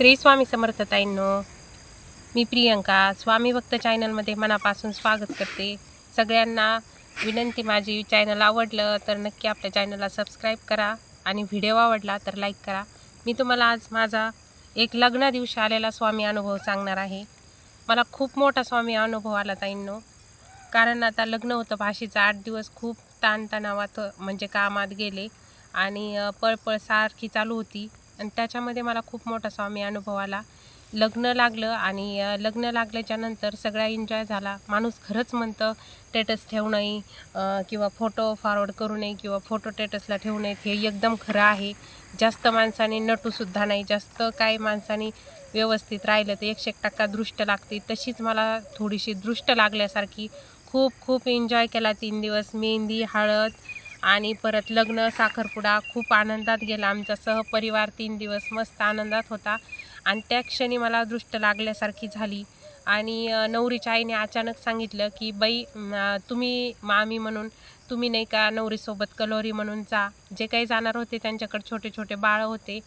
श्री स्वामी समर्थताईंनो मी प्रियंका स्वामी भक्त चॅनलमध्ये मनापासून स्वागत करते. सगळ्यांना विनंती माझी चॅनल आवडलं तर नक्की आपल्या चॅनलला सबस्क्राईब करा आणि व्हिडिओ आवडला तर लाईक करा. मी तुम्हाला आज माझा एक लग्नादिवशी आलेला स्वामी अनुभव सांगणार आहे. मला खूप मोठा स्वामी अनुभव आला ताईंनो कारण आता लग्न होतं भाषेचं आठ दिवस खूप ताणतणावात म्हणजे कामात गेले आणि पळपळ सारखी चालू होती. आणि त्याच्यामध्ये मला खूप मोठा स्वामी अनुभव आला. लग्न लागलं आणि लग्न लागल्याच्यानंतर सगळा एन्जॉय झाला. माणूस खरंच म्हणतं टेटस ठेवू नये किंवा फोटो फॉरवर्ड करू नये किंवा फोटो टेटसला ठेवू नयेत. हे एकदम खरं आहे. जास्त माणसाने नटूसुद्धा नाही. जास्त काय माणसाने व्यवस्थित राहिलं तर एकशे एक टक्का दृष्ट लागते. तशीच मला थोडीशी दृष्ट लागल्यासारखी खूप खूप एन्जॉय केला तीन दिवस. मेहंदी हळद आणि परत लग्न साखरपुडा खूप आनंदात गेला. आमचा सहपरिवार तीन दिवस मस्त आनंदात होता. आणि त्या क्षणी मला दृष्ट लागल्यासारखी झाली. आणि नवरीच्या आईने अचानक सांगितलं की बाई तुम्ही मामी म्हणून तुम्ही नाही का नवरीसोबत कलोरी म्हणून जा. जे काही जाणार होते त्यांच्याकडे छोटे छोटे बाळं होते.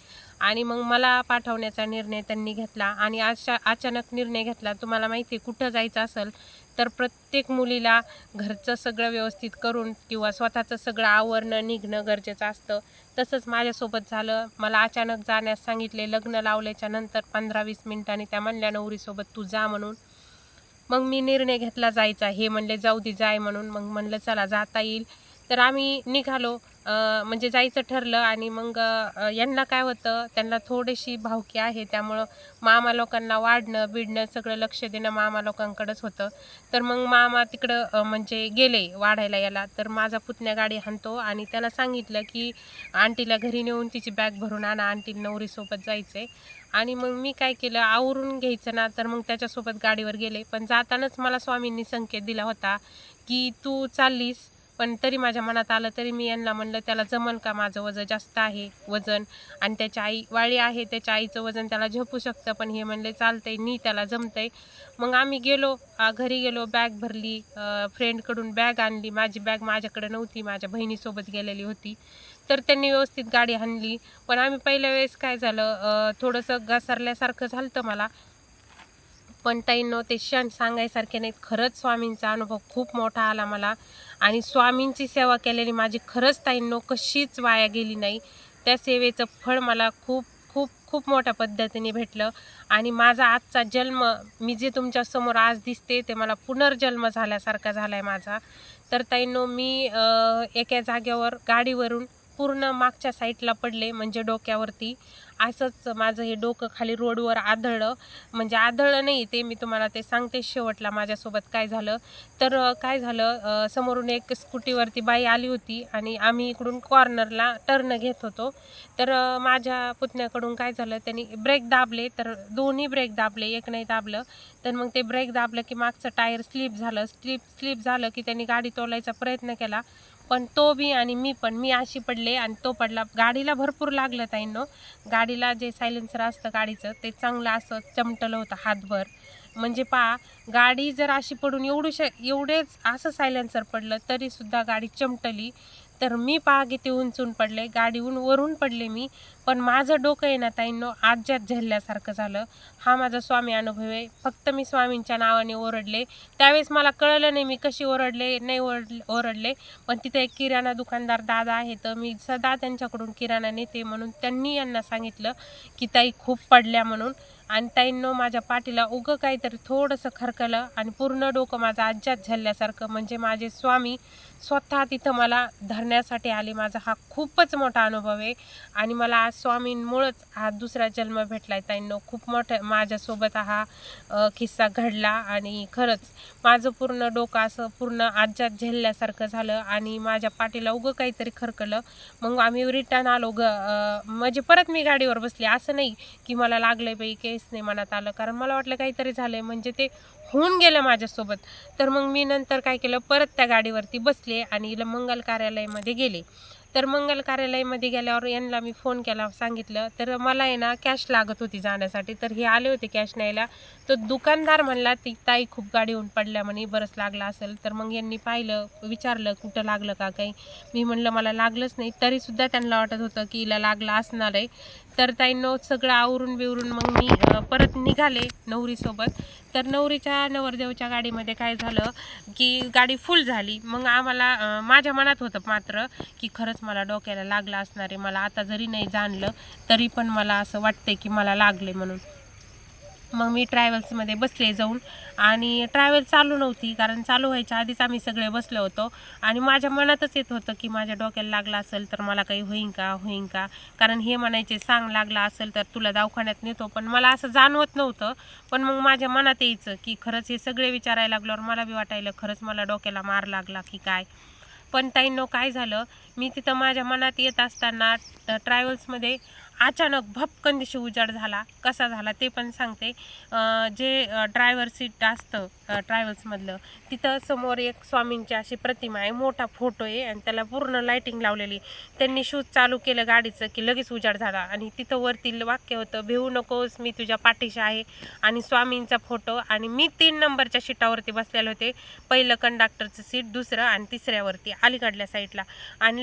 आणि मग मला पाठवण्याचा निर्णय त्यांनी घेतला. आणि अशा अचानक निर्णय घेतला. तुम्हाला माहिती आहे कुठं जायचं असेल तर प्रत्येक मुलीला घरचं सगळं व्यवस्थित करून किंवा स्वतःचं सगळं आवरणं निघणं गरजेचं असतं. तसंच माझ्यासोबत झालं. मला अचानक जाण्यास सांगितले लग्न लावल्याच्या नंतर पंधरा वीस मिनिटांनी त्या म्हणल्या नवरीसोबत तू जा म्हणून. मग मी निर्णय घेतला जायचा. हे म्हणले जाऊ दे जाय म्हणून. मग म्हणलं चला जाता येईल. तर आम्ही निघालो. म्हणजे जायचं ठरलं आणि मग यांना काय होतं त्यांना थोडीशी भावकी आहे त्यामुळं मामा लोकांना वाढणं बिडणं सगळं लक्ष देणं मामा लोकांकडंच होतं. तर मग मामा तिकडं म्हणजे गेले वाढायला याला. तर माझा पुतण्या गाडी हाणतो आणि त्याला सांगितलं की आंटीला घरी नेऊन तिची बॅग भरून आणा आंटी नवरीसोबत जायचं आहे आणि मग मी काय केलं आवरून घ्यायचं ना तर मग त्याच्यासोबत गाडीवर गेले. पण जातानाच मला स्वामींनी संकेत दिला होता की तू चाललीस पण तरी माझ्या मनात आलं तरी मी यांना म्हणलं त्याला जमल का माझं वजन जास्त आहे वजन? आणि त्याच्या आई वाळी आहे त्याच्या आईचं वजन त्याला झोपू शकतं. पण हे म्हणले चालतंय नी त्याला जमतंय. मग आम्ही गेलो घरी गेलो बॅग भरली फ्रेंडकडून बॅग आणली. माझी बॅग माझ्याकडे नव्हती माझ्या बहिणीसोबत गेलेली होती. तर त्यांनी व्यवस्थित गाडी आणली पण आम्ही पहिल्या वेळेस काय झालं थोडंसं घसरल्यासारखं झालं होतं मला. पण ताईंनो ते क्षण सांगायसारखे नाहीत. खरंच स्वामींचा अनुभव खूप मोठा आला मला. आणि स्वामींची सेवा केलेली माझी खरंच ताईंनो कशीच वाया गेली नाही. त्या सेवेचं फळ मला खूप खूप खूप मोठ्या पद्धतीने भेटलं. आणि माझा आजचा जन्म मी जे तुमच्यासमोर आज दिसते ते मला पुनर्जन्म झाल्यासारखा झाला आहे माझा. तर ताईंनो मी एका जागेवर गाडीवरून पूर्ण मागच्या साईडला पडले म्हणजे डोक्यावरती. असंच माझं हे डोकं खाली रोडवर आदळलं. म्हणजे आदळलं नाही ते मी तुम्हाला ते सांगते शेवटला माझ्यासोबत काय झालं. तर काय झालं समोरून एक स्कूटीवरती बाई आली होती आणि आम्ही इकडून कॉर्नरला टर्न घेत होतो. तर माझ्या पुतण्याकडून काय झालं त्यांनी ब्रेक दाबले. तर दोन्ही ब्रेक दाबले एक नाही दाबलं. तर मग ते ब्रेक दाबलं की मागचं टायर स्लिप झालं. स्लिप स्लिप झालं की त्यांनी गाडी तोलायचा प्रयत्न केला. पण तो बी आणि मी पण मी अशी पडले आणि तो पडला. गाडीला भरपूर लागलं ताईंनो. गाडीला जे सायलेन्सर असतं गाडीचं ते चांगलं असं चमटलं होतं हातभर. म्हणजे पा गाडी जर अशी पडून एवढूश एवढेच असं सायलेन्सर पडलं तरीसुद्धा गाडी चमटली. तर मी पहा किती उंचून पडले. गाडीहून वरून पडले मी. पण माझं डोकं आहे ना ताईंनो आज्यात झेलल्यासारखं झालं. हा माझा स्वामी अनुभव आहे. फक्त मी स्वामींच्या नावाने ओरडले. त्यावेळेस मला कळलं नाही मी कशी ओरडले नाही ओरड ओरडले. पण तिथे एक किराणा दुकानदार दादा आहे तर मी सदा त्यांच्याकडून किराणा नेते म्हणून त्यांनी यांना सांगितलं की ताई खूप पडल्या म्हणून. आणि ताईंनो माझ्या पाठीला उगं काहीतरी थोडंसं खरकलं आणि पूर्ण डोकं माझं आज्यात झाल्यासारखं. म्हणजे माझे स्वामी स्वतः तिथं मला धरण्यासाठी आले. माझा हा खूपच मोठा अनुभव आहे. आणि मला आज स्वामींमुळंच हा दुसरा जन्म भेटला आहे ताईंनो. खूप मोठं माझ्यासोबत हा किस्सा घडला आणि खरंच माझं पूर्ण डोकं असं पूर्ण आज्यात झेलल्यासारखं झालं आणि माझ्या पाठीला उगं काहीतरी खरकलं. मग आम्ही रिटर्न आलो ग म्हणजे परत मी गाडीवर बसले. असं नाही की मला लागलं बाई केस नाही मनात आलं. कारण मला वाटलं काहीतरी झालं म्हणजे ते होऊन गेलं माझ्यासोबत. तर मग मी नंतर काय केलं परत त्या गाडीवरती बसले आणि मंगल कार्यालयामध्ये गेले. तर मंगल कार्यालयामध्ये गेल्यावर यांना मी फोन केला सांगितलं. तर मला आहे ना कॅश लागत होती जाण्यासाठी. तर हे आले होते कॅश न्यायला. तर दुकानदार म्हणला ती ताई खूप गाडी होऊन पडल्या म्हणे बरंच लागलं असेल. तर मग यांनी पाहिलं विचारलं कुठं लागलं का काही? मी म्हणलं मला लागलंच नाही. तरीसुद्धा त्यांना वाटत होतं की हिला लागलं असणार आहे. तर ताईंनो सगळं आवरून बिवरून मग मी परत निघाले नवरीसोबत. तर नवरीच्या नवरदेवच्या गाडीमध्ये काय झालं की गाडी फुल झाली. मग आम्हाला माझ्या मनात होतं मात्र की खरंच मला डोक्याला लागलं असणार आहे. मला आता जरी नाही जाणलं तरी पण मला असं वाटतंय की मला लागले म्हणून. मग मी ट्रॅव्हल्समध्ये बसले जाऊन. आणि ट्रॅव्हल चालू नव्हती कारण चालू व्हायच्या आधीच आम्ही सगळे बसलो होतो. आणि माझ्या मनातच येत होतं की माझ्या डोक्याला लागला असेल तर मला काही होईन का होईन का? कारण हे म्हणायचे सांग लागला असेल तर तुला दवाखान्यात नेतो. पण मला असं जाणवत नव्हतं. पण मग माझ्या मनात यायचं की खरंच हे सगळे विचारायला लागल्यावर मला बी वाटायला खरंच मला डोक्याला मार लागला की काय? पण ताईंनो काय झालं? मी तिथं माझ्या मनात येत असताना ट्रॅव्हल्समध्ये अचानक भपकन दिशी उजाड झाला. कसा झाला ते पण सांगते. जे ड्रायव्हर सीट असतं ट्रॅव्हल्समधलं तिथं समोर एक स्वामींची अशी प्रतिमा आहे. मोठा फोटो आहे आणि त्याला पूर्ण लाईटिंग लावलेली. त्यांनी शूज चालू केलं गाडीचं की लगेच उजाड झाला. आणि तिथं वरती वाक्य होतं भिवू नकोस मी तुझ्या पाठीशी आहे. आणि स्वामींचा फोटो आणि मी तीन नंबरच्या सीटावरती बसलेले होते. पहिलं कंडक्टरचं सीट दुसरं आणि तिसऱ्यावरती अलीकडल्या साईडला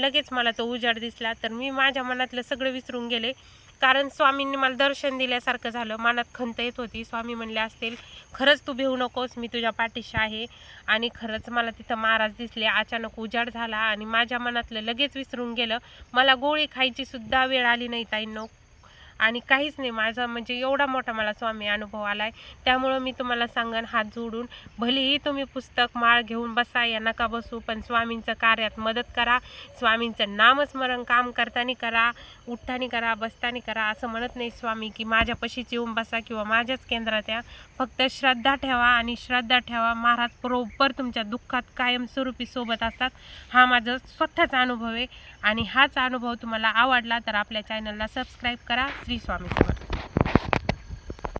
आणि लगेच मला तो उजाड दिसला. तर मी माझ्या मनातलं सगळं विसरून गेले. कारण स्वामींनी मला दर्शन दिल्यासारखं झालं. मनात खंत येत होती. स्वामी म्हणले असतील खरंच तू भिवू नकोस. मी तुझ्या पाठीशी आहे. आणि खरंच मला तिथं महाराज दिसले. अचानक उजाड झाला आणि माझ्या मनातलं लगेच विसरून गेलं. मला गोळी खायची सुद्धा वेळ आली नाही ताईंनो. आणि काहीच नाही. माझा म्हणजे एवढा मोठा मला स्वामी अनुभव आला आहे त्यामुळं मी तुम्हाला सांगन हात जोडून भलेही तुम्ही पुस्तक माळ घेऊन बसा या नका बसू पण स्वामींचं कार्यात मदत करा. स्वामींचं नामस्मरण काम करताना करा उठताना करा बसताना करा असं म्हणत नाही स्वामी की माझ्यापाशीच येऊन बसा किंवा माझ्याच केंद्रात या. फक्त श्रद्धा ठेवा आणि श्रद्धा ठेवा. महाराज बरोबर तुमच्या दुःखात कायमस्वरूपी सोबत असतात. हा माझा स्वतःचा अनुभव आहे. आणि हाच अनुभव तुम्हाला आवडला तर आपल्या चॅनलला सबस्क्राईब करा श्री स्वामी समर्थ